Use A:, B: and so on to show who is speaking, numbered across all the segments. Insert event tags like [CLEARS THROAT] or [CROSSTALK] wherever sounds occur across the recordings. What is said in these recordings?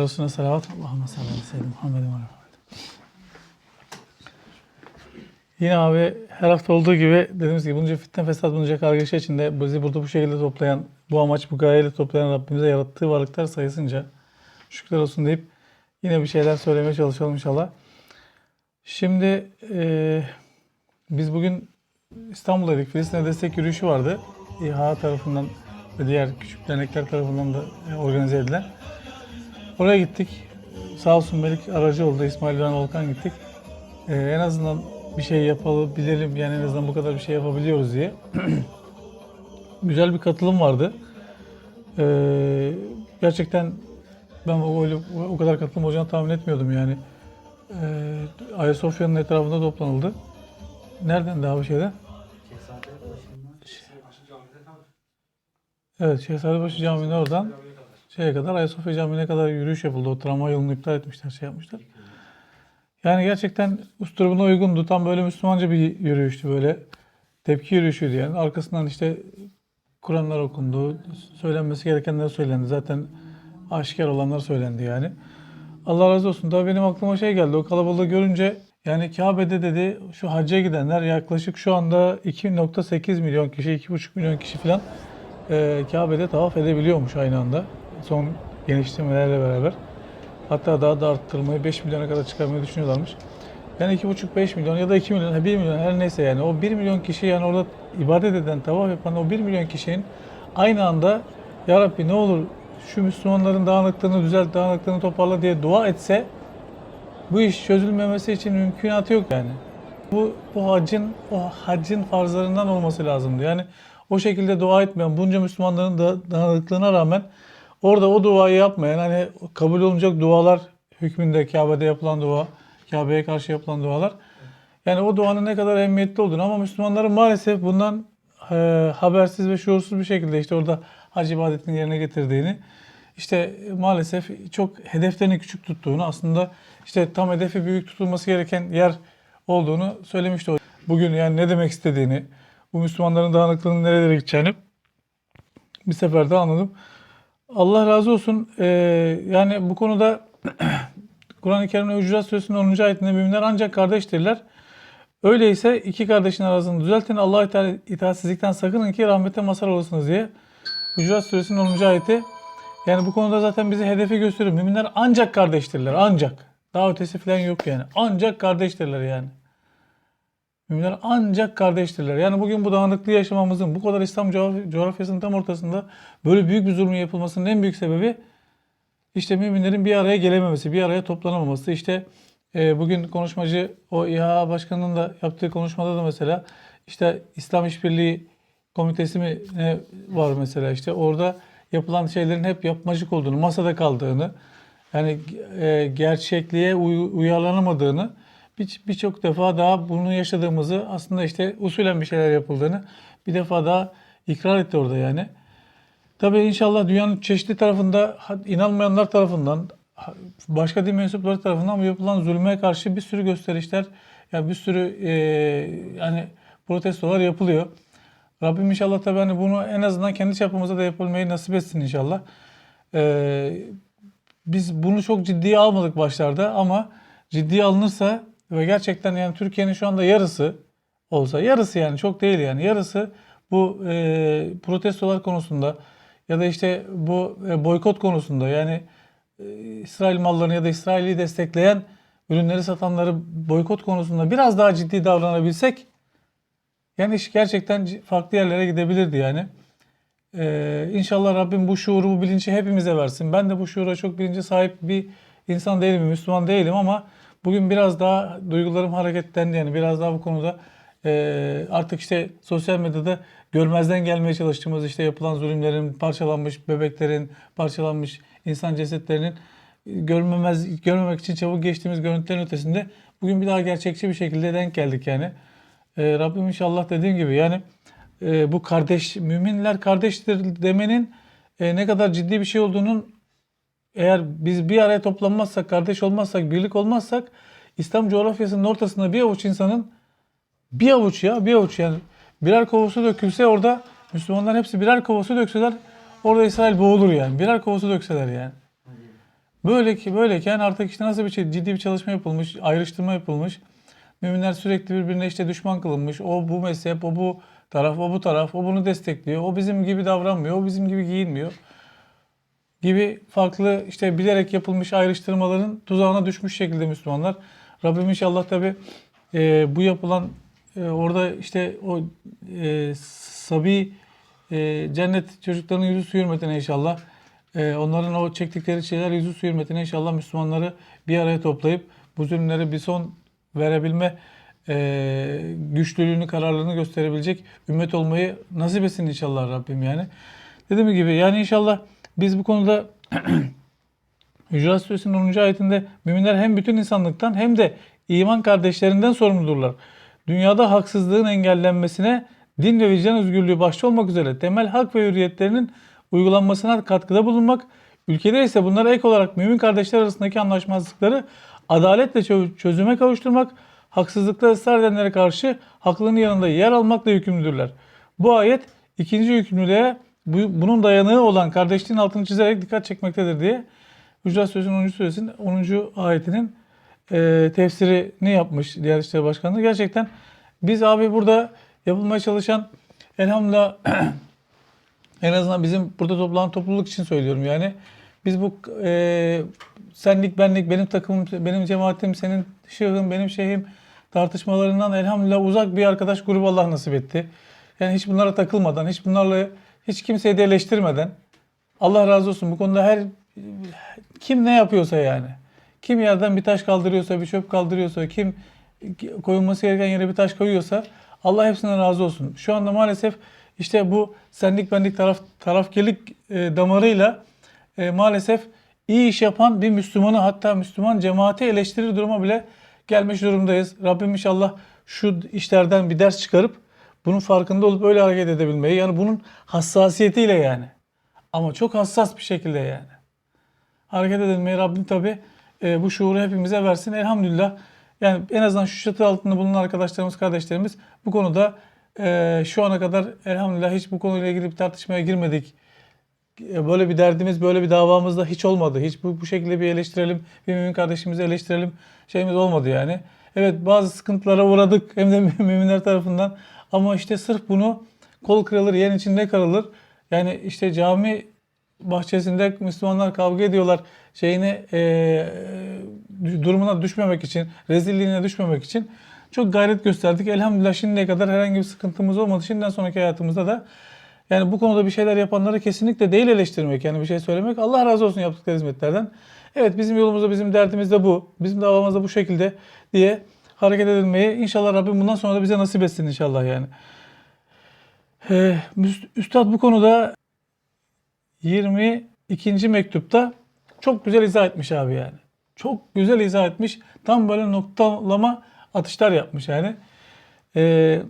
A: Resulüne salavat. Allahümme salli aleyhi sellem Muhammedin ve. Yine abi her hafta olduğu gibi dediğimiz gibi bunca fitne fesat bunca kargaşa içinde bizi burada bu şekilde toplayan, bu amaç bu gayeyle toplayan Rabbimize yarattığı varlıklar sayısınca şükürler olsun deyip yine bir şeyler söylemeye çalışalım inşallah. Şimdi eee, biz bugün İstanbul'daydık. Filistin'e destek yürüyüşü vardı. İHA tarafından ve diğer küçük dernekler tarafından da e, organize edilen. Oraya gittik. Sağ olsun Melik aracı oldu. İsmail ve Volkan gittik. Ee, en azından bir şey yapabilirim. Yani en azından bu kadar bir şey yapabiliyoruz diye. [CLEARS THROAT] Güzel bir katılım vardı. Ee, gerçekten ben o, öyle, o kadar katılım olacağını tahmin etmiyordum yani. Ee, Ayasofya'nın etrafında toplanıldı. Nereden daha bir şeyden? Evet, Şehzadebaşı Camii'nin oradan şeye kadar Ayasofya Camii'ne kadar yürüyüş yapıldı. O tramvay yolunu iptal etmişler, şey yapmışlar. Yani gerçekten usturubuna uygundu. Tam böyle Müslümanca bir yürüyüştü böyle. Tepki yürüyüşüydü yani. Arkasından işte Kur'anlar okundu. Söylenmesi gerekenler söylendi. Zaten aşikar olanlar söylendi yani. Allah razı olsun. Daha benim aklıma şey geldi. O kalabalığı görünce yani Kabe'de dedi şu hacca gidenler yaklaşık şu anda 2.8 milyon kişi, 2.5 milyon kişi falan e, Kabe'de tavaf edebiliyormuş aynı anda. Son genişlemelerle beraber. Hatta daha da arttırmayı 5 milyona kadar çıkarmayı düşünüyorlarmış. Yani 2,5-5 milyon ya da 2 milyon, 1 milyon her neyse yani o 1 milyon kişi yani orada ibadet eden, tavaf yapan o 1 milyon kişinin aynı anda Ya Rabbi ne olur şu Müslümanların dağınıklığını düzelt, dağınıklığını toparla diye dua etse bu iş çözülmemesi için mümkünatı yok yani. Bu, bu hacın, o hacın farzlarından olması lazımdı. Yani o şekilde dua etmeyen bunca Müslümanların da dağınıklığına rağmen orada o duayı yapmayan hani kabul olunacak dualar hükmünde Kabe'de yapılan dua, Kabe'ye karşı yapılan dualar. Yani o duanın ne kadar ehemmiyetli olduğunu ama Müslümanların maalesef bundan e, habersiz ve şuursuz bir şekilde işte orada hac ibadetini yerine getirdiğini işte maalesef çok hedeflerini küçük tuttuğunu aslında işte tam hedefi büyük tutulması gereken yer olduğunu söylemişti. o. Bugün yani ne demek istediğini, bu Müslümanların dağınıklığının nerelere gideceğini bir seferde anladım. Allah razı olsun. Ee, yani bu konuda [CLEARS THROAT] Kur'an-ı Kerim'de Hucurat Suresinin 10. ayetinde müminler ancak kardeştirler. Öyleyse iki kardeşin arasını düzeltin. Allah'a ita- itaatsizlikten sakının ki rahmete mazhar olasınız diye. Hucurat Suresinin 10. ayeti. Yani bu konuda zaten bize hedefi gösteriyor. Müminler ancak kardeştirler. Ancak. Daha ötesi falan yok yani. Ancak kardeştirler yani. Müminler ancak kardeştirler. Yani bugün bu dağınıklığı yaşamamızın, bu kadar İslam coğraf- coğrafyasının tam ortasında böyle büyük bir zulmün yapılmasının en büyük sebebi işte müminlerin bir araya gelememesi, bir araya toplanamaması. İşte e, bugün konuşmacı o İHA Başkanı'nın da yaptığı konuşmada da mesela işte İslam İşbirliği Komitesi mi ne var mesela işte orada yapılan şeylerin hep yapmacık olduğunu, masada kaldığını, yani e, gerçekliğe uy- uyarlanamadığını bir- birçok defa daha bunu yaşadığımızı aslında işte usulen bir şeyler yapıldığını bir defa daha ikrar etti orada yani. Tabii inşallah dünyanın çeşitli tarafında inanmayanlar tarafından başka din mensupları tarafından yapılan zulme karşı bir sürü gösterişler ya bir sürü e, yani protestolar yapılıyor. Rabbim inşallah tabii hani bunu en azından kendi çapımızda da yapılmayı nasip etsin inşallah. Ee, biz bunu çok ciddiye almadık başlarda ama ciddiye alınırsa ve gerçekten yani Türkiye'nin şu anda yarısı olsa yarısı yani çok değil yani yarısı bu e, protestolar konusunda ya da işte bu e, boykot konusunda yani e, İsrail mallarını ya da İsrail'i destekleyen ürünleri satanları boykot konusunda biraz daha ciddi davranabilsek yani iş gerçekten farklı yerlere gidebilirdi yani. Ee, inşallah Rabbim bu şuuru, bu bilinci hepimize versin. Ben de bu şuura çok bilince sahip bir insan değilim, Müslüman değilim ama bugün biraz daha duygularım hareketlendi. Yani biraz daha bu konuda e, artık işte sosyal medyada görmezden gelmeye çalıştığımız işte yapılan zulümlerin, parçalanmış bebeklerin, parçalanmış insan cesetlerinin görmemez görmemek için çabuk geçtiğimiz görüntülerin ötesinde bugün bir daha gerçekçi bir şekilde denk geldik yani. Ee, Rabbim inşallah dediğim gibi yani e, bu kardeş müminler kardeştir demenin e, ne kadar ciddi bir şey olduğunun eğer biz bir araya toplanmazsak, kardeş olmazsak, birlik olmazsak İslam coğrafyasının ortasında bir avuç insanın bir avuç ya bir avuç yani birer kovası dökülse orada Müslümanların hepsi birer kovası dökseler orada İsrail boğulur yani. Birer kovası dökseler yani. Böyle ki böyleyken artık işte nasıl bir şey, ciddi bir çalışma yapılmış, ayrıştırma yapılmış. Müminler sürekli birbirine işte düşman kılınmış. O bu mezhep, o bu taraf, o bu taraf, o bunu destekliyor. O bizim gibi davranmıyor, o bizim gibi giyinmiyor. Gibi farklı işte bilerek yapılmış ayrıştırmaların tuzağına düşmüş şekilde Müslümanlar. Rabbim inşallah tabi bu yapılan e, orada işte o e, sabi e, cennet çocukların yüzü su hürmetine inşallah e, onların o çektikleri şeyler yüzü su hürmetine inşallah Müslümanları bir araya toplayıp bu zulümlere bir son verebilme e, güçlülüğünü, kararlılığını gösterebilecek ümmet olmayı nasip etsin inşallah Rabbim yani. Dediğim gibi yani inşallah biz bu konuda Hücurat Suresi'nin 10. ayetinde müminler hem bütün insanlıktan hem de iman kardeşlerinden sorumludurlar. Dünyada haksızlığın engellenmesine din ve vicdan özgürlüğü başta olmak üzere temel hak ve hürriyetlerinin uygulanmasına katkıda bulunmak, ülkede ise bunlara ek olarak mümin kardeşler arasındaki anlaşmazlıkları adaletle çö- çözüme kavuşturmak, haksızlıkta ısrar edenlere karşı haklının yanında yer almakla yükümlüdürler. Bu ayet ikinci yükümlülüğe bu- bunun dayanığı olan kardeşliğin altını çizerek dikkat çekmektedir diye Hücurat Suresi'nin 10. suresinin 10. ayetinin e, tefsirini yapmış Diyanet İşleri Başkanlığı. Gerçekten biz abi burada yapılmaya çalışan elhamdülillah [CLEARS THROAT] en azından bizim burada toplanan topluluk için söylüyorum yani. Biz bu e, senlik benlik benim takımım benim cemaatim senin şahın benim şeyhim tartışmalarından elhamdülillah uzak bir arkadaş grubu Allah nasip etti. Yani hiç bunlara takılmadan, hiç bunlarla hiç kimseyi de eleştirmeden Allah razı olsun bu konuda her kim ne yapıyorsa yani. Kim yerden bir taş kaldırıyorsa, bir çöp kaldırıyorsa, kim koyulması gereken yere bir taş koyuyorsa Allah hepsinden razı olsun. Şu anda maalesef işte bu senlik benlik taraf tarafkirlik e, damarıyla e, maalesef iyi iş yapan bir Müslümanı hatta Müslüman cemaati eleştirir duruma bile gelmiş durumdayız. Rabbim inşallah şu işlerden bir ders çıkarıp bunun farkında olup öyle hareket edebilmeyi yani bunun hassasiyetiyle yani ama çok hassas bir şekilde yani hareket edilmeyi Rabbim tabi bu şuuru hepimize versin. Elhamdülillah yani en azından şu çatı altında bulunan arkadaşlarımız, kardeşlerimiz bu konuda e, şu ana kadar elhamdülillah hiç bu konuyla ilgili bir tartışmaya girmedik. E, Böyle bir derdimiz, böyle bir davamız da hiç olmadı. Hiç bu, bu şekilde bir eleştirelim, bir mümin kardeşimizi eleştirelim şeyimiz olmadı yani. Evet bazı sıkıntılara uğradık hem de [LAUGHS] müminler tarafından. Ama işte sırf bunu kol kırılır, yen içinde karılır. Yani işte cami bahçesinde Müslümanlar kavga ediyorlar şeyine e, durumuna düşmemek için, rezilliğine düşmemek için çok gayret gösterdik. Elhamdülillah şimdiye kadar herhangi bir sıkıntımız olmadı. Şimdiden sonraki hayatımızda da yani bu konuda bir şeyler yapanları kesinlikle değil eleştirmek yani bir şey söylemek. Allah razı olsun yaptıkları hizmetlerden. Evet bizim yolumuzda bizim derdimiz de bu. Bizim davamız da bu şekilde diye hareket edilmeyi inşallah Rabbim bundan sonra da bize nasip etsin inşallah yani. Ee, Üstad bu konuda 22. mektupta çok güzel izah etmiş abi yani. Çok güzel izah etmiş. Tam böyle noktalama atışlar yapmış yani. Ee,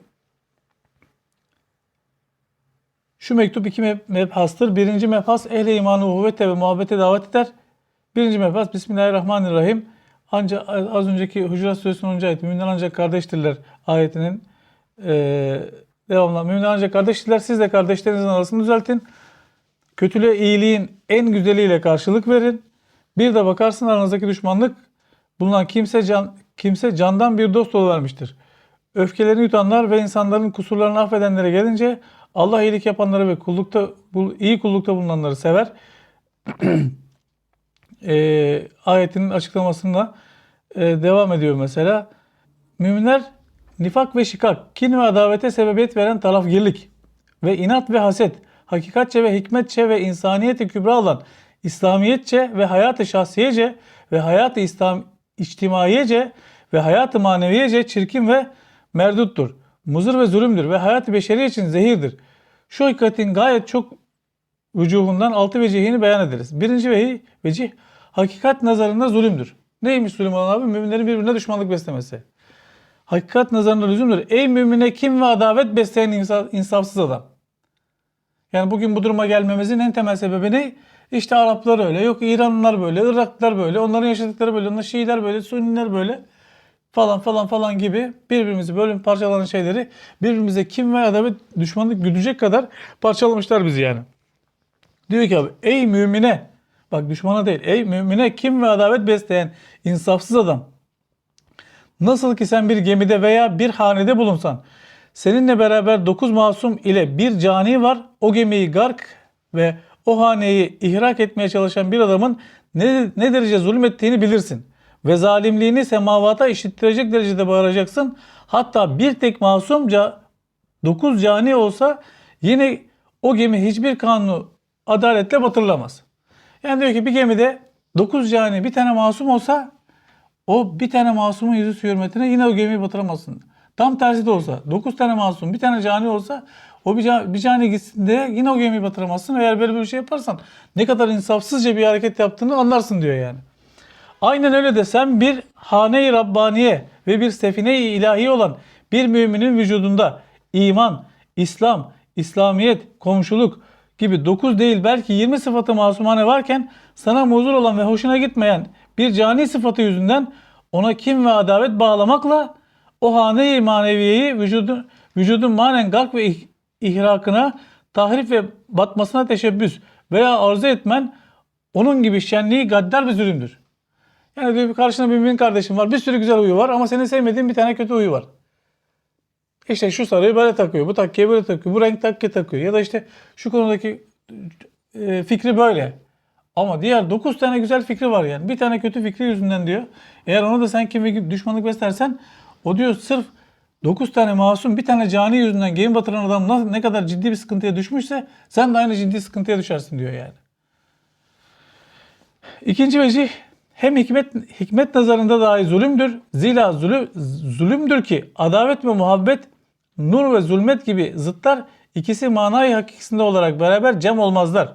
A: şu mektup iki meb- mebhastır. Birinci mebhas ehl-i imanı uhuvvete ve muhabbete davet eder. Birinci mebhas Bismillahirrahmanirrahim. Ancak az önceki Hucurat Suresi'nin 10. ayeti müminler ancak kardeştirler ayetinin e, devamlı. Müminler ancak kardeştirler. Siz de kardeşlerinizin arasını düzeltin. Kötülüğe iyiliğin en güzeliyle karşılık verin. Bir de bakarsın aranızdaki düşmanlık bulunan kimse can kimse candan bir dost oluvermiştir. Öfkelerini yutanlar ve insanların kusurlarını affedenlere gelince Allah iyilik yapanları ve kullukta iyi kullukta bulunanları sever. [CLEARS THROAT] e, ayetinin açıklamasında e, devam ediyor mesela. Müminler nifak ve şikak, kin ve adavete sebebiyet veren tarafgirlik ve inat ve haset, hakikatçe ve hikmetçe ve insaniyeti kübra olan İslamiyetçe ve hayatı şahsiyece ve hayatı İslam içtimaiyece ve hayatı maneviyece çirkin ve merduttur. Muzır ve zulümdür ve hayatı beşeri için zehirdir. Şu hakikatin gayet çok vücuhundan altı vecihini beyan ederiz. Birinci vehi, vecih hakikat nazarında zulümdür. Neymiş zulüm olan abi? Müminlerin birbirine düşmanlık beslemesi. Hakikat nazarında zulümdür. Ey mümine kim ve adavet besleyen insa- insafsız adam. Yani bugün bu duruma gelmemizin en temel sebebi ne? İşte Araplar öyle, yok İranlılar böyle, Iraklılar böyle, onların yaşadıkları böyle, onlar Şiiler böyle, Sünniler böyle falan falan falan gibi birbirimizi bölüm parçalanan şeyleri birbirimize kim ve adavet düşmanlık güdecek kadar parçalamışlar bizi yani. Diyor ki abi ey mümine Bak düşmana değil. Ey mümine kim ve adavet besleyen insafsız adam. Nasıl ki sen bir gemide veya bir hanede bulunsan, seninle beraber dokuz masum ile bir cani var, o gemiyi gark ve o haneyi ihrak etmeye çalışan bir adamın ne, ne derece zulmettiğini bilirsin. Ve zalimliğini semavata işittirecek derecede bağıracaksın. Hatta bir tek masumca dokuz cani olsa yine o gemi hiçbir kanunu adaletle batırılamaz. Yani diyor ki bir gemide dokuz cani bir tane masum olsa o bir tane masumun yüzü su hürmetine yine o gemiyi batıramazsın. Tam tersi de olsa 9 tane masum bir tane cani olsa o bir, ca- bir cani gitsin de yine o gemiyi batıramazsın. Eğer böyle bir şey yaparsan ne kadar insafsızca bir hareket yaptığını anlarsın diyor yani. Aynen öyle de sen bir hane-i Rabbaniye ve bir sefine-i ilahi olan bir müminin vücudunda iman, İslam, İslamiyet, komşuluk gibi 9 değil belki 20 sıfatı masumane varken sana muzur olan ve hoşuna gitmeyen bir cani sıfatı yüzünden ona kim ve adavet bağlamakla o hane-i maneviyeyi vücudun, vücudun manen gark ve ih- ihrakına, tahrif ve batmasına teşebbüs veya arzu etmen onun gibi şenliği gaddar bir zulümdür. Yani diyor bir karşında bir mümin kardeşim var. Bir sürü güzel huyu var ama senin sevmediğin bir tane kötü huyu var. İşte şu sarıyı böyle takıyor, bu takkiye böyle takıyor, bu renk takkiye takıyor. Ya da işte şu konudaki e, fikri böyle. Ama diğer 9 tane güzel fikri var yani. Bir tane kötü fikri yüzünden diyor. Eğer ona da sen kimi düşmanlık beslersen o diyor sırf 9 tane masum bir tane cani yüzünden gemi batıran adam ne kadar ciddi bir sıkıntıya düşmüşse sen de aynı ciddi sıkıntıya düşersin diyor yani. İkinci vecih hem hikmet hikmet nazarında dahi zulümdür. Zira zulü, zulümdür ki adavet ve muhabbet, nur ve zulmet gibi zıtlar ikisi manayı hakikisinde olarak beraber cem olmazlar.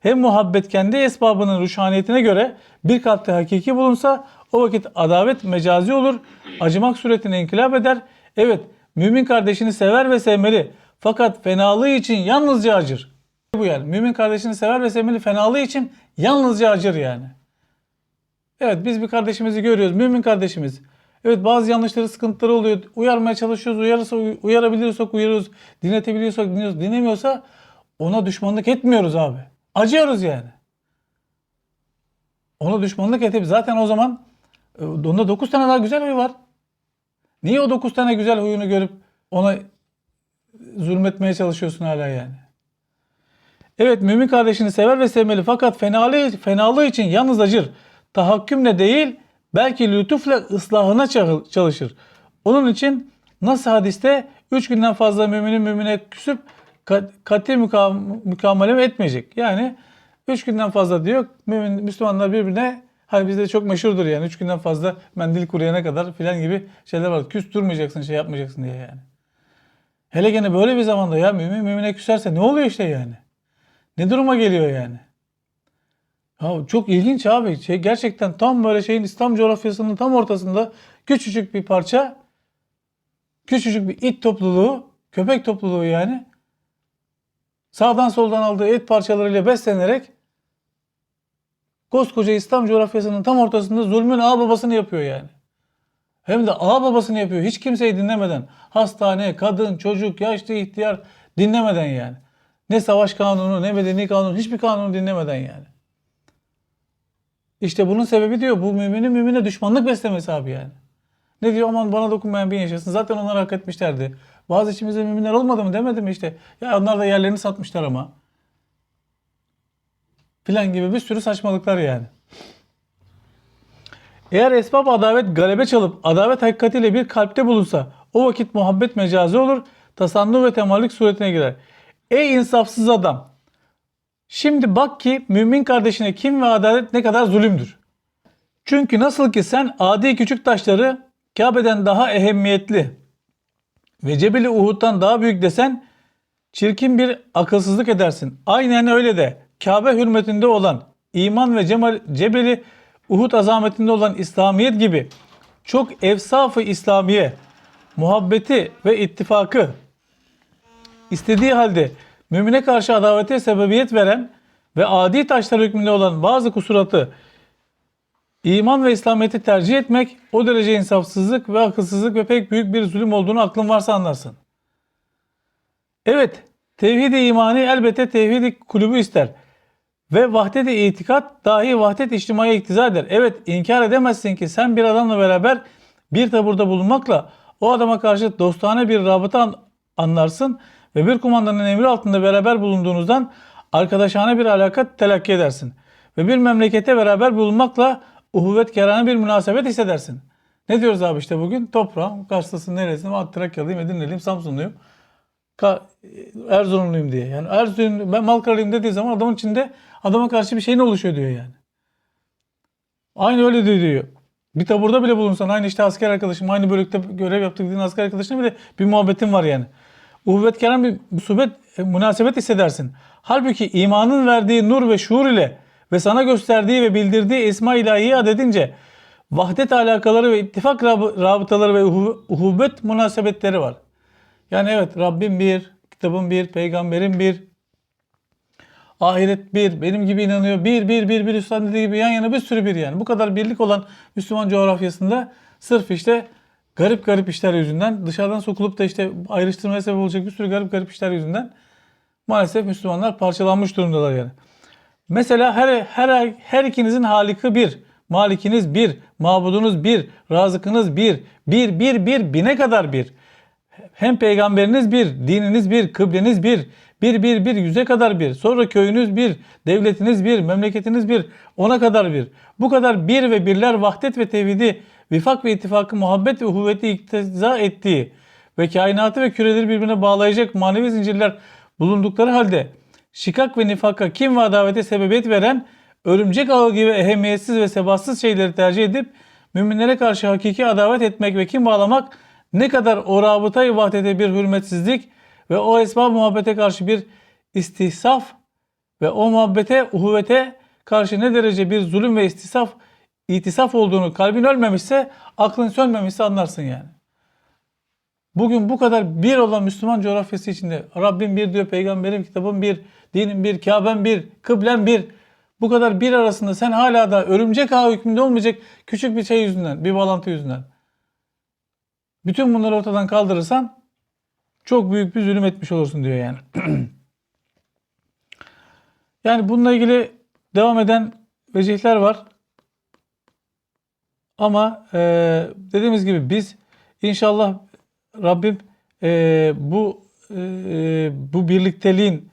A: Hem muhabbet kendi esbabının ruhaniyetine göre bir kalpte hakiki bulunsa o vakit adavet mecazi olur, acımak suretine inkılap eder. Evet, mümin kardeşini sever ve sevmeli. Fakat fenalığı için yalnızca acır. Bu yani. Mümin kardeşini sever ve sevmeli. Fenalığı için yalnızca acır yani. Evet biz bir kardeşimizi görüyoruz. Mümin kardeşimiz. Evet bazı yanlışları, sıkıntıları oluyor. Uyarmaya çalışıyoruz. Uyarırsa, uy- uyarabiliyorsak uyarıyoruz. Dinletebiliyorsak dinliyoruz. Dinlemiyorsa ona düşmanlık etmiyoruz abi. Acıyoruz yani. Ona düşmanlık edip zaten o zaman e, onda 9 tane daha güzel huyu var. Niye o 9 tane güzel huyunu görüp ona zulmetmeye çalışıyorsun hala yani? Evet mümin kardeşini sever ve sevmeli fakat fenalığı, fenalığı için yalnız acır. Tahakkümle değil belki lütufla ıslahına çal- çalışır. Onun için nasıl hadiste üç günden fazla müminin mümine küsüp kat- kati mükam- mükamele etmeyecek. Yani üç günden fazla diyor mümin, Müslümanlar birbirine hani bizde çok meşhurdur yani üç günden fazla mendil kuruyana kadar filan gibi şeyler var. Küs durmayacaksın şey yapmayacaksın diye yani. Hele gene böyle bir zamanda ya mümin mümine küserse ne oluyor işte yani? Ne duruma geliyor yani? Ya çok ilginç abi. Şey, gerçekten tam böyle şeyin İslam coğrafyasının tam ortasında küçücük bir parça, küçücük bir it topluluğu, köpek topluluğu yani sağdan soldan aldığı et parçalarıyla beslenerek koskoca İslam coğrafyasının tam ortasında zulmün ağ babasını yapıyor yani. Hem de ağ babasını yapıyor. Hiç kimseyi dinlemeden. Hastane, kadın, çocuk, yaşlı, ihtiyar dinlemeden yani. Ne savaş kanunu, ne medeni kanunu, hiçbir kanunu dinlemeden yani. İşte bunun sebebi diyor bu müminin mümine düşmanlık beslemesi abi yani. Ne diyor aman bana dokunmayan bir yaşasın. Zaten onlar hak etmişlerdi. Bazı içimizde müminler olmadı mı demedi mi işte. Ya onlar da yerlerini satmışlar ama. Filan gibi bir sürü saçmalıklar yani. Eğer esbab adavet galebe çalıp adavet hakikatiyle bir kalpte bulunsa o vakit muhabbet mecazi olur, tasannu ve temallik suretine girer. Ey insafsız adam! Şimdi bak ki mümin kardeşine kim ve adalet ne kadar zulümdür. Çünkü nasıl ki sen adi küçük taşları Kabe'den daha ehemmiyetli ve Cebeli Uhud'dan daha büyük desen çirkin bir akılsızlık edersin. Aynen öyle de Kabe hürmetinde olan iman ve cemal, Cebeli Uhud azametinde olan İslamiyet gibi çok evsafı İslamiye, muhabbeti ve ittifakı istediği halde mümine karşı adavete sebebiyet veren ve adi taşlar hükmünde olan bazı kusuratı iman ve İslamiyet'i tercih etmek o derece insafsızlık ve akılsızlık ve pek büyük bir zulüm olduğunu aklın varsa anlarsın. Evet, tevhid-i imani elbette tevhid-i kulübü ister. Ve vahdet-i itikat dahi vahdet içtimaya iktiza eder. Evet inkar edemezsin ki sen bir adamla beraber bir taburda bulunmakla o adama karşı dostane bir rabıta an- anlarsın ve bir kumandanın emri altında beraber bulunduğunuzdan arkadaşane bir alaka telakki edersin. Ve bir memlekete beraber bulunmakla uhuvvet kerane bir münasebet hissedersin. Ne diyoruz abi işte bugün? Toprağım, Karslısın neresin? Trakyalıyım, Edirneliyim, Samsunluyum. Ka- Erzurumluyum diye. Yani Erzurum, ben Malkaralıyım dediği zaman adamın içinde adama karşı bir şeyin oluşuyor diyor yani. Aynı öyle diyor diyor. Bir taburda bile bulunsan aynı işte asker arkadaşım, aynı bölükte görev yaptık dediğin asker arkadaşına bile bir muhabbetin var yani. Uhuvvet kerem bir musibet, e, münasebet hissedersin. Halbuki imanın verdiği nur ve şuur ile ve sana gösterdiği ve bildirdiği esma ilahiye adedince vahdet alakaları ve ittifak rab- rabıtaları ve uhu- uhubet münasebetleri var. Yani evet Rabbim bir, kitabım bir, peygamberim bir, ahiret bir, benim gibi inanıyor. Bir, bir, bir, bir üstad dediği gibi yan yana bir sürü bir yani. Bu kadar birlik olan Müslüman coğrafyasında sırf işte garip garip işler yüzünden dışarıdan sokulup da işte ayrıştırmaya sebep olacak bir sürü garip garip işler yüzünden maalesef Müslümanlar parçalanmış durumdalar yani. Mesela her, her, her ikinizin haliki bir, malikiniz bir, mabudunuz bir, razıkınız bir, bir, bir, bir, bine kadar bir. Hem peygamberiniz bir, dininiz bir, kıbleniz bir, bir, bir, bir, yüze kadar bir. Sonra köyünüz bir, devletiniz bir, memleketiniz bir, ona kadar bir. Bu kadar bir ve birler vahdet ve tevhidi, vifak ve ittifakı, muhabbet ve uhuvveti iktiza ettiği ve kainatı ve küreleri birbirine bağlayacak manevi zincirler bulundukları halde şikak ve nifaka, kim ve adavete sebebiyet veren örümcek ağı gibi ehemmiyetsiz ve sebatsız şeyleri tercih edip müminlere karşı hakiki adavet etmek ve kim bağlamak ne kadar o rabıtayı vahdete bir hürmetsizlik ve o esbab muhabbete karşı bir istihsaf ve o muhabbete, uhuvvete karşı ne derece bir zulüm ve istisaf, itisaf olduğunu kalbin ölmemişse, aklın sönmemişse anlarsın yani. Bugün bu kadar bir olan Müslüman coğrafyası içinde Rabbim bir diyor, peygamberim, kitabım bir, dinim bir, Kabe'm bir, kıblem bir. Bu kadar bir arasında sen hala da örümcek ağı hükmünde olmayacak küçük bir şey yüzünden, bir bağlantı yüzünden. Bütün bunları ortadan kaldırırsan çok büyük bir zulüm etmiş olursun diyor yani. [CLEARS THROAT] yani bununla ilgili devam eden vecihler var. Ama e, dediğimiz gibi biz inşallah Rabbim e, bu e, bu birlikteliğin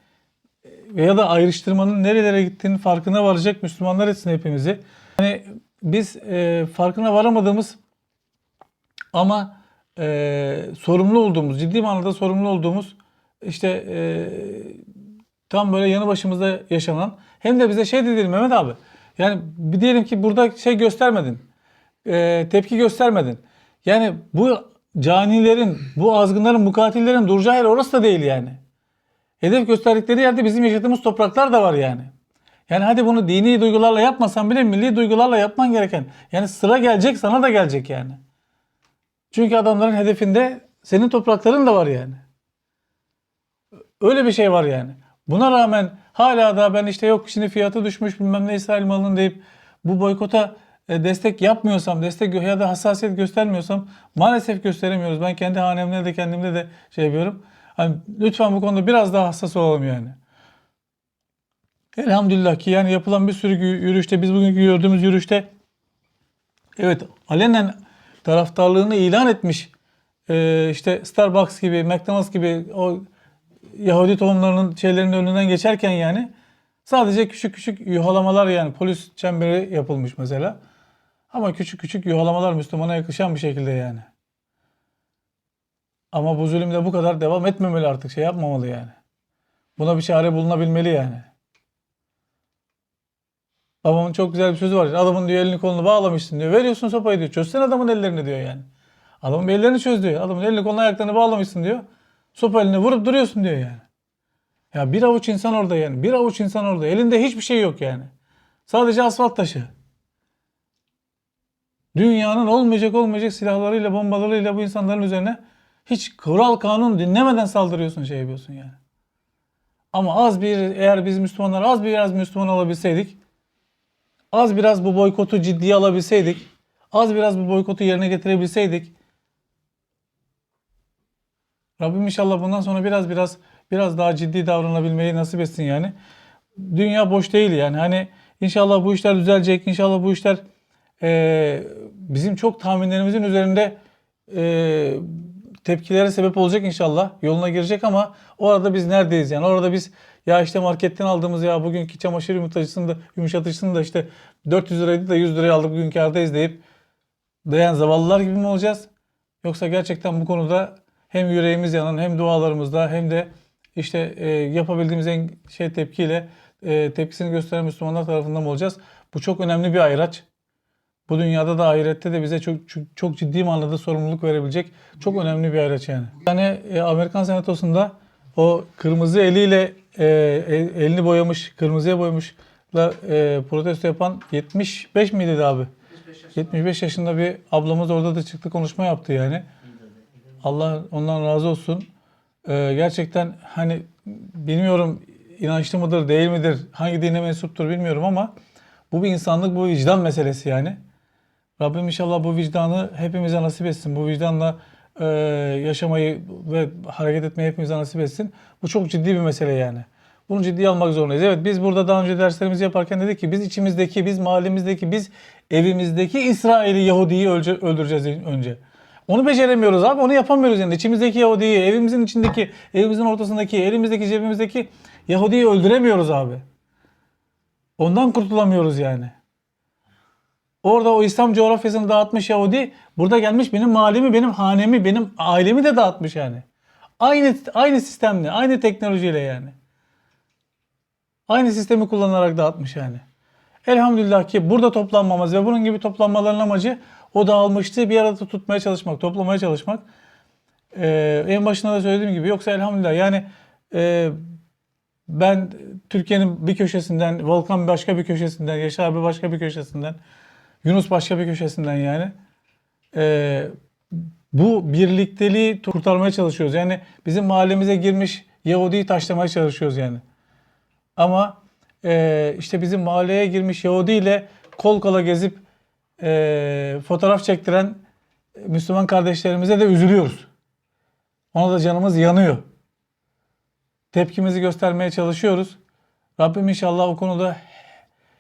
A: veya da ayrıştırmanın nerelere gittiğinin farkına varacak Müslümanlar etsin hepimizi. Yani biz e, farkına varamadığımız ama e, sorumlu olduğumuz, ciddi manada sorumlu olduğumuz işte e, tam böyle yanı başımızda yaşanan hem de bize şey dedi Mehmet abi. Yani bir diyelim ki burada şey göstermedin. E, tepki göstermedin. Yani bu canilerin, bu azgınların, mukatillerin duracağı yer orası da değil yani. Hedef gösterdikleri yerde bizim yaşadığımız topraklar da var yani. Yani hadi bunu dini duygularla yapmasan bile milli duygularla yapman gereken. Yani sıra gelecek sana da gelecek yani. Çünkü adamların hedefinde senin toprakların da var yani. Öyle bir şey var yani. Buna rağmen hala da ben işte yok şimdi fiyatı düşmüş bilmem ne İsrail malının deyip bu boykota destek yapmıyorsam, destek ya da hassasiyet göstermiyorsam maalesef gösteremiyoruz. Ben kendi hanemde de kendimde de şey yapıyorum. Hani lütfen bu konuda biraz daha hassas olalım yani. Elhamdülillah ki yani yapılan bir sürü yürüyüşte biz bugünkü gördüğümüz yürüyüşte evet alenen taraftarlığını ilan etmiş e, işte Starbucks gibi, McDonald's gibi o Yahudi tohumlarının şeylerinin önünden geçerken yani sadece küçük küçük yuhalamalar yani polis çemberi yapılmış mesela. Ama küçük küçük yuhalamalar Müslümana yakışan bir şekilde yani. Ama bu zulüm de bu kadar devam etmemeli artık. Şey yapmamalı yani. Buna bir çare bulunabilmeli yani. Babamın çok güzel bir sözü var. Adamın diyor elini kolunu bağlamışsın diyor. Veriyorsun sopayı diyor. Çözsen adamın ellerini diyor yani. Adamın ellerini çöz diyor. Adamın elini kolunu ayaklarını bağlamışsın diyor. Sopa eline vurup duruyorsun diyor yani. Ya bir avuç insan orada yani. Bir avuç insan orada. Elinde hiçbir şey yok yani. Sadece asfalt taşı. Dünyanın olmayacak olmayacak silahlarıyla, bombalarıyla bu insanların üzerine hiç kural kanun dinlemeden saldırıyorsun şey yapıyorsun yani. Ama az bir eğer biz Müslümanlar az biraz Müslüman olabilseydik az biraz bu boykotu ciddiye alabilseydik az biraz bu boykotu yerine getirebilseydik Rabbim inşallah bundan sonra biraz biraz biraz daha ciddi davranabilmeyi nasip etsin yani. dünya boş değil yani. Hani inşallah bu işler düzelecek. İnşallah bu işler e, bizim çok tahminlerimizin üzerinde e, tepkilere sebep olacak inşallah. Yoluna girecek ama o arada biz neredeyiz yani? Orada biz ya işte marketten aldığımız ya bugünkü çamaşır yumuşatıcısını da, yumuşatıcısını da işte 400 liraydı da 100 liraya aldık bugün kârdayız deyip dayan zavallılar gibi mi olacağız? Yoksa gerçekten bu konuda hem yüreğimiz yanan hem dualarımızda hem de işte e, yapabildiğimiz en şey tepkiyle e, tepkisini gösteren Müslümanlar tarafından mı olacağız? Bu çok önemli bir ayraç. Bu dünyada da ahirette de bize çok çok, çok ciddi manada sorumluluk verebilecek çok önemli bir araç yani. Yani e, Amerikan Senatosu'nda o kırmızı eliyle e, el- elini boyamış, kırmızıya boyamışla e, protesto yapan 75 miydi abi? 75 yaşında bir ablamız orada da çıktı konuşma yaptı yani. Allah ondan razı olsun. Ee, gerçekten hani bilmiyorum inançlı mıdır değil midir hangi dine mensuptur bilmiyorum ama bu bir insanlık bu vicdan meselesi yani. Rabbim inşallah bu vicdanı hepimize nasip etsin. Bu vicdanla e, yaşamayı ve hareket etmeyi hepimize nasip etsin. Bu çok ciddi bir mesele yani. Bunu ciddiye almak zorundayız. Evet biz burada daha önce derslerimizi yaparken dedik ki biz içimizdeki, biz mahallemizdeki, biz evimizdeki İsrail'i Yahudi'yi öldüreceğiz önce. Onu beceremiyoruz abi. Onu yapamıyoruz yani. İçimizdeki Yahudi'yi, evimizin içindeki, evimizin ortasındaki, elimizdeki, cebimizdeki Yahudi'yi öldüremiyoruz abi. Ondan kurtulamıyoruz yani. Orada o İslam coğrafyasını dağıtmış Yahudi burada gelmiş benim mahallemi, benim hanemi, benim ailemi de dağıtmış yani. Aynı aynı sistemle, aynı teknolojiyle yani. Aynı sistemi kullanarak dağıtmış yani. Elhamdülillah ki burada toplanmamız ve bunun gibi toplanmaların amacı o dağılmışlığı bir arada tutmaya çalışmak, toplamaya çalışmak. Ee, en başında da söylediğim gibi yoksa elhamdülillah yani e, ben Türkiye'nin bir köşesinden, Volkan başka bir köşesinden, Yaşar abi başka bir köşesinden, Yunus başka bir köşesinden yani e, bu birlikteliği kurtarmaya çalışıyoruz. Yani bizim mahallemize girmiş Yahudi'yi taşlamaya çalışıyoruz yani. Ama e, işte bizim mahalleye girmiş Yahudi ile kol kola gezip e, fotoğraf çektiren Müslüman kardeşlerimize de üzülüyoruz. Ona da canımız yanıyor. Tepkimizi göstermeye çalışıyoruz. Rabbim inşallah o konuda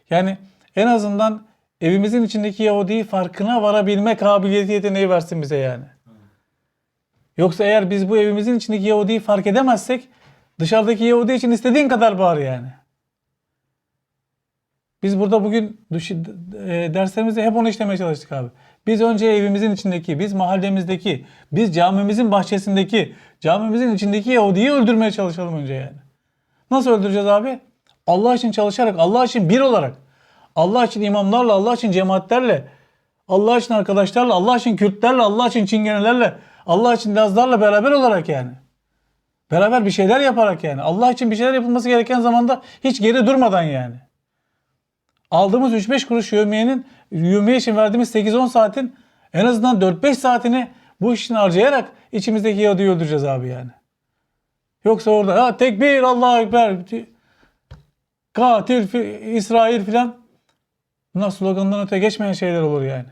A: yani en azından evimizin içindeki Yahudi'yi farkına varabilme kabiliyeti yeteneği versin bize yani. Yoksa eğer biz bu evimizin içindeki Yahudi'yi fark edemezsek dışarıdaki Yahudi için istediğin kadar bağır yani. Biz burada bugün e, derslerimizde hep onu işlemeye çalıştık abi. Biz önce evimizin içindeki, biz mahallemizdeki, biz camimizin bahçesindeki, camimizin içindeki Yahudi'yi öldürmeye çalışalım önce yani. Nasıl öldüreceğiz abi? Allah için çalışarak, Allah için bir olarak, Allah için imamlarla, Allah için cemaatlerle, Allah için arkadaşlarla, Allah için Kürtlerle, Allah için Çingenelerle, Allah için Lazlarla beraber olarak yani. Beraber bir şeyler yaparak yani. Allah için bir şeyler yapılması gereken zamanda hiç geri durmadan yani. Aldığımız 3-5 kuruş yövmiyenin, yövmiye için verdiğimiz 8-10 saatin en azından 4-5 saatini bu iş için harcayarak içimizdeki Yahudi'yi öldüreceğiz abi yani. Yoksa orada ha tekbir Allahu Ekber katil İsrail filan bunlar slogandan öte geçmeyen şeyler olur yani.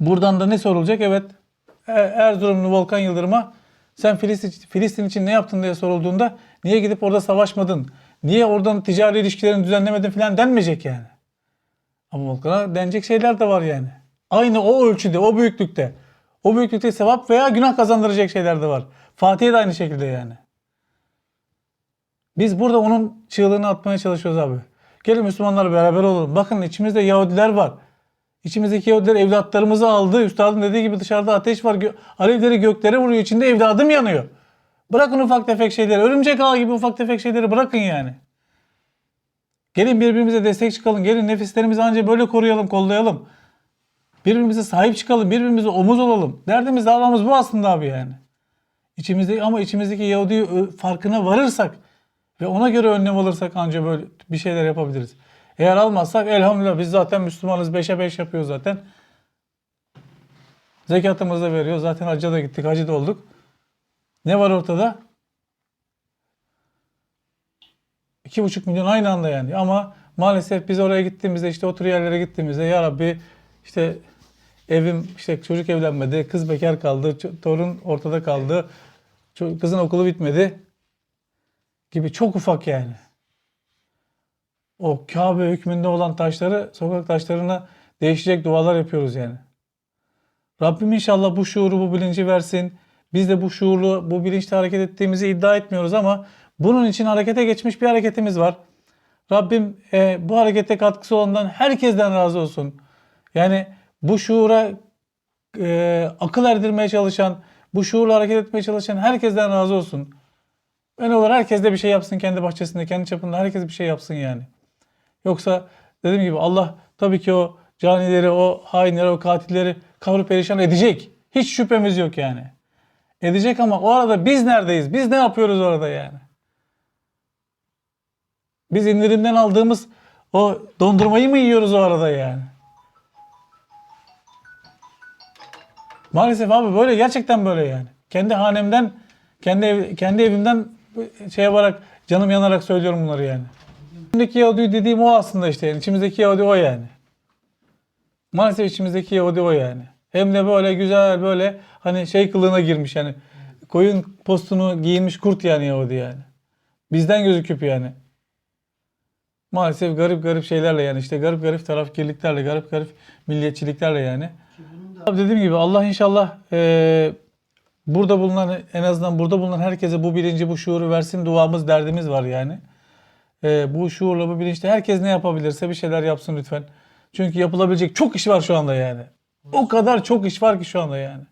A: Buradan da ne sorulacak? Evet E- Erzurumlu Volkan Yıldırım'a sen Filistin, için ne yaptın diye sorulduğunda niye gidip orada savaşmadın? Niye oradan ticari ilişkilerini düzenlemedin filan denmeyecek yani. Ama Volkan'a denecek şeyler de var yani. Aynı o ölçüde, o büyüklükte. O büyüklükte sevap veya günah kazandıracak şeyler de var. Fatih'e de aynı şekilde yani. Biz burada onun çığlığını atmaya çalışıyoruz abi. Gelin Müslümanlar beraber olalım. Bakın içimizde Yahudiler var. İçimizdeki Yahudiler evlatlarımızı aldı. Üstadın dediği gibi dışarıda ateş var. Alevleri göklere vuruyor. İçinde evladım yanıyor. Bırakın ufak tefek şeyleri. Örümcek ağı gibi ufak tefek şeyleri bırakın yani. Gelin birbirimize destek çıkalım. Gelin nefislerimizi anca böyle koruyalım, kollayalım. Birbirimize sahip çıkalım. Birbirimize omuz olalım. Derdimiz davamız bu aslında abi yani. İçimizde ama içimizdeki Yahudi farkına varırsak ve ona göre önlem alırsak anca böyle bir şeyler yapabiliriz. Eğer almazsak elhamdülillah biz zaten Müslümanız. Beşe beş yapıyoruz zaten. Zekatımızı da veriyor. Zaten hacca da gittik. Hacı da olduk. Ne var ortada? İki buçuk milyon aynı anda yani. Ama maalesef biz oraya gittiğimizde işte otur yerlere gittiğimizde ya Rabbi işte evim işte çocuk evlenmedi, kız bekar kaldı, torun ortada kaldı, kızın okulu bitmedi gibi çok ufak yani. O Kabe hükmünde olan taşları sokak taşlarına değişecek dualar yapıyoruz yani. Rabbim inşallah bu şuuru, bu bilinci versin. Biz de bu şuurlu, bu bilinçle hareket ettiğimizi iddia etmiyoruz ama bunun için harekete geçmiş bir hareketimiz var. Rabbim e, bu harekete katkısı olandan herkesten razı olsun. Yani bu şuura e, akıl erdirmeye çalışan, bu şuurla hareket etmeye çalışan herkesten razı olsun. Ben olur herkes de bir şey yapsın kendi bahçesinde, kendi çapında herkes bir şey yapsın yani. Yoksa dediğim gibi Allah tabii ki o canileri, o hainleri, o katilleri kavruk perişan edecek. Hiç şüphemiz yok yani. Edecek ama o arada biz neredeyiz? Biz ne yapıyoruz orada yani? Biz indirimden aldığımız o dondurmayı mı yiyoruz o arada yani? Maalesef abi böyle gerçekten böyle yani. Kendi hanemden, kendi ev, kendi evimden şey yaparak canım yanarak söylüyorum bunları yani. İçimdeki Yahudi dediğim o aslında işte yani. İçimizdeki Yahudi o yani. Maalesef içimizdeki Yahudi o yani. Hem de böyle güzel böyle hani şey kılığına girmiş yani. Koyun postunu giyinmiş kurt yani Yahudi yani. Bizden gözüküp yani. Maalesef garip garip şeylerle yani işte garip garip tarafkirliklerle, garip garip milliyetçiliklerle yani. Abi dediğim gibi Allah inşallah eee, burada bulunan en azından burada bulunan herkese bu bilinci, bu şuuru versin duamız, derdimiz var yani. Eee, bu şuurla, bu bilinçle herkes ne yapabilirse bir şeyler yapsın lütfen. Çünkü yapılabilecek çok iş var şu anda yani. O kadar çok iş var ki şu anda yani.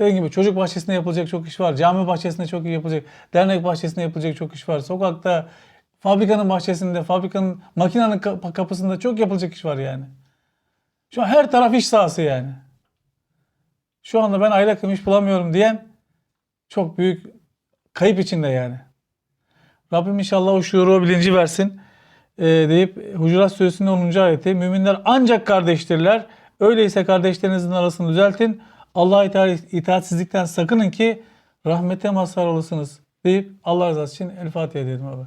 A: Dediğim gibi çocuk bahçesinde yapılacak çok iş var. Cami bahçesinde çok iyi yapılacak. Dernek bahçesinde yapılacak çok iş var. Sokakta, fabrikanın bahçesinde, fabrikanın, makinenin kap- kapısında çok yapılacak iş var yani. Şu an her taraf iş sahası yani. Şu anda ben aylak iş bulamıyorum diyen çok büyük kayıp içinde yani. Rabbim inşallah o şuuru, bilinci versin. Ee, deyip Hucurat Suresi'nin 10. ayeti. Müminler ancak kardeştirler. Öyleyse kardeşlerinizin arasını düzeltin. Allah'a itaat, itaatsizlikten sakının ki rahmete mazhar olasınız. Deyip Allah rızası için El Fatiha diyelim abi.